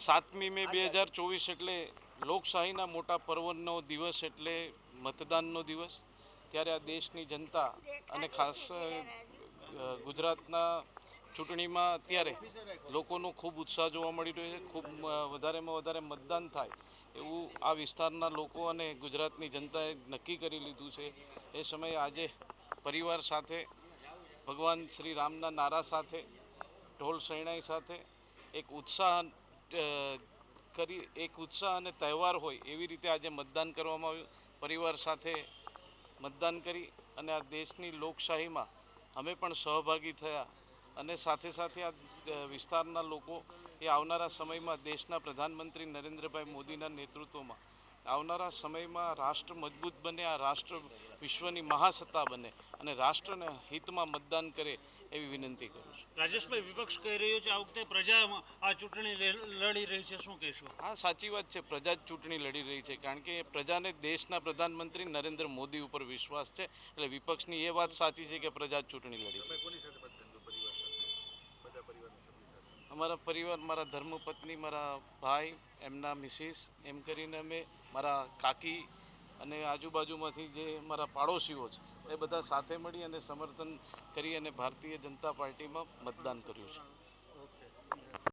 સાતમી મે બે હજાર ચોવીસ એટલે લોકશાહીના મોટા પર્વનો દિવસ એટલે મતદાનનો દિવસ. ત્યારે આ દેશની જનતા અને ખાસ ગુજરાતના ચૂંટણીમાં અત્યારે લોકોનો ખૂબ ઉત્સાહ જોવા મળી રહ્યો છે. ખૂબ વધારેમાં વધારે મતદાન થાય એવું આ વિસ્તારના લોકો અને ગુજરાતની જનતાએ નક્કી કરી લીધું છે. એ સમયે આજે પરિવાર સાથે ભગવાન શ્રી રામના નારા સાથે ઢોલ શરણાઈ સાથે એક ઉત્સાહ કરી, એક ઉત્સાહ અને તહેવાર હોય એવી રીતે આજે મતદાન કરવામાં આવ્યું. પરિવાર સાથે મતદાન કરી અને આ દેશની લોકશાહીમાં અમે પણ સહભાગી થયા. અને સાથે સાથે આ વિસ્તારના લોકો એ આવનારા સમયમાં દેશના પ્રધાનમંત્રી નરેન્દ્રભાઈ મોદીના નેતૃત્વમાં આવનારા સમયમાં રાષ્ટ્ર મજબૂત બને આ રાષ્ટ્ર વિશ્વની મહાસત્તા બને અને રાષ્ટ્રના હિતમાં મતદાન કરે એવી વિનંતી કરું છું. રાજેશભાઈ વિપક્ષ કહી રહ્યો છે આ વખતે પ્રજા આ ચૂંટણી લડી રહી છે શું કહેશો? હા સાચી વાત છે પ્રજા જ ચૂંટણી લડી રહી છે કારણ કે પ્રજાને દેશના પ્રધાનમંત્રી નરેન્દ્ર મોદી ઉપર વિશ્વાસ છે એટલે વિપક્ષની એ વાત સાચી છે કે પ્રજા જ ચૂંટણી લડી તમે કોની અમારા પરિવાર, મારા ધર્મપત્ની, મારા ભાઈ, એમના મિસિસ, એમ કરીને અમે મારા કાકી અને આજુબાજુમાંથી જે મારા પાડોશીઓ છે, એ બધા સાથે મળી અને સમર્થન કરી અને ભારતીય જનતા પાર્ટીમાં મતદાન કર્યું છે.